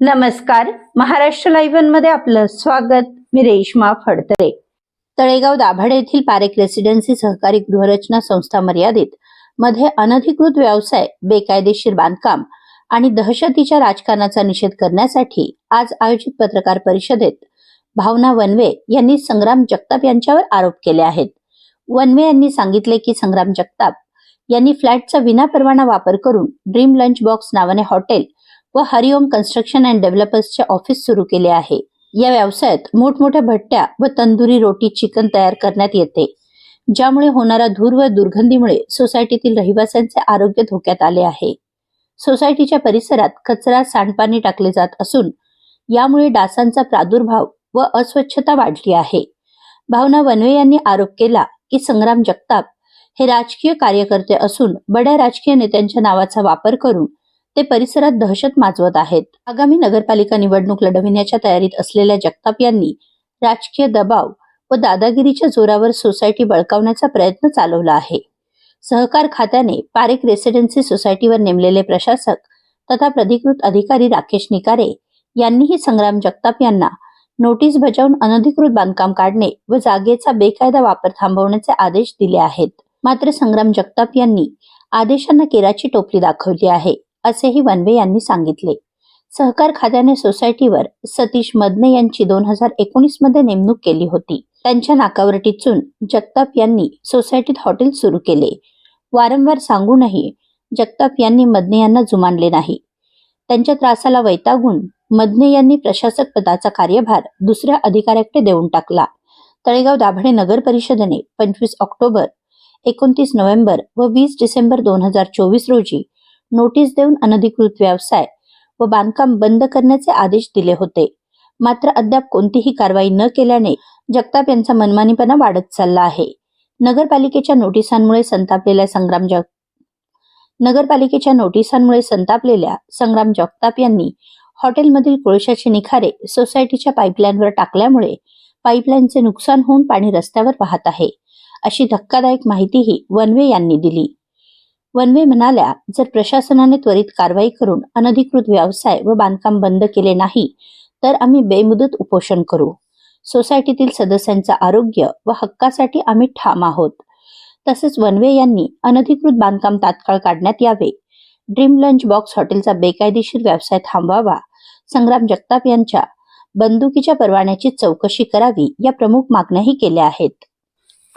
नमस्कार. महाराष्ट्र लाईव्हमध्ये आपलं स्वागत. मी रेश्मा फडतरे. तळेगाव दाभाडे येथील पारेख रेसिडेन्सी सहकारी गृहरचना संस्था मर्यादित मध्ये अनधिकृत व्यवसाय बेकायदेशीर बांधकाम आणि दहशतीच्या राजकारणाचा निषेध करण्यासाठी आज आयोजित पत्रकार परिषदेत भावना वनवे यांनी संग्राम जगताप यांच्यावर आरोप केले आहेत. वनवे यांनी सांगितले की संग्राम जगताप यांनी फ्लॅटचा विनापरवाना वापर करून ड्रीम लंच बॉक्स नावाने हॉटेल व हरिओम कन्स्ट्रक्शन अँड डेव्हलपर्सचे ऑफिस सुरू केले आहे. या व्यवसायात मोठमोठ्या भट्ट्या व तंदुरी रोटी चिकन तयार करण्यात येते ज्यामुळे होणारा धूर व दुर्गंधीमुळे सोसायटीतील रहिवाशांचे आरोग्य धोक्यात आले आहे. सोसायटीच्या परिसरात कचरा सांडपाणी टाकले जात असून यामुळे डासांचा प्रादुर्भाव व अस्वच्छता वाढली आहे. भावना वनवे यांनी आरोप केला की संग्राम जगताप हे राजकीय कार्यकर्ते असून बड्या राजकीय नेत्यांच्या नावाचा वापर करून ते परिसरात दहशत माजवत आहेत. आगामी नगरपालिका निवडणूक लढविण्याच्या तयारीत असलेल्या जगताप यांनी राजकीय दबाव व दादागिरीच्या जोरावर सोसायटी बळकावण्याचा प्रयत्न चालवला आहे. सहकार खात्याने पारेख रेसिडेन्सी सोसायटीवर नेमलेले प्रशासक तथा प्राधिकृत अधिकारी राकेश निकारे यांनीही संग्राम जगताप यांना नोटीस बजावून अनधिकृत बांधकाम काढणे व जागेचा बेकायदा वापर थांबवण्याचे आदेश दिले आहेत. मात्र संग्राम जगताप यांनी आदेशांना केराची टोपली दाखवली आहे. असेही वनवे यांनी सांगितले. सहकार खात्याने सोसायटीवर सतीश मदने यांची दोन हजार एकोणीसमध्ये नेमणूक केली होती. त्यांच्या नाकावर टिचून जगताप यांनी सोसायटीत हॉटेल सुरू केले. वारंवार सांगूनही जगताप यांनी मदने यांना जुमानले नाही. त्यांच्या त्रासाला वैतागून मदने यांनी प्रशासक पदाचा कार्यभार दुसऱ्या अधिकाऱ्याकडे देऊन टाकला. तळेगाव दाभडे नगर परिषदेने पंचवीस ऑक्टोबर एकोणतीस नोव्हेंबर व वीस डिसेंबर दोन हजार चोवीस रोजी नोटीस देऊन अनधिकृत व्यवसाय व बांधकाम बंद करण्याचे आदेश दिले होते. मात्र अद्याप कोणतीही कारवाई न केल्याने जगताप यांचा मनमानीपणा वाढत चालला आहे. नगरपालिकेच्या नोटिसांमुळे संतापलेल्या संग्राम जग नगरपालिकेच्या नोटिसांमुळे संतापलेल्या संग्राम जगताप यांनी हॉटेलमधील कोळशाचे निखारे सोसायटीच्या पाईपलाईनवर टाकल्यामुळे पाईपलाईनचे नुकसान होऊन पाणी रस्त्यावर वाहत आहे अशी धक्कादायक माहितीही वनवे यांनी दिली. वनवे म्हणाल्या जर प्रशासनाने त्वरित कारवाई करून अनधिकृत व्यवसाय व बांधकाम बंद केले नाही तर आम्ही बेमुदत उपोषण करू. सोसायटीतील सदस्यांचं आरोग्य व हक्कासाठी आम्ही ठाम आहोत. तसेच वनवे यांनी अनधिकृत बांधकाम तात्काळ काढण्यात यावे. ड्रीम लंच बॉक्स हॉटेलचा बेकायदेशीर व्यवसाय थांबवावा संग्राम जगताप यांच्या बंदुकीच्या परवान्याची चौकशी करावी या प्रमुख मागण्याही केल्या आहेत.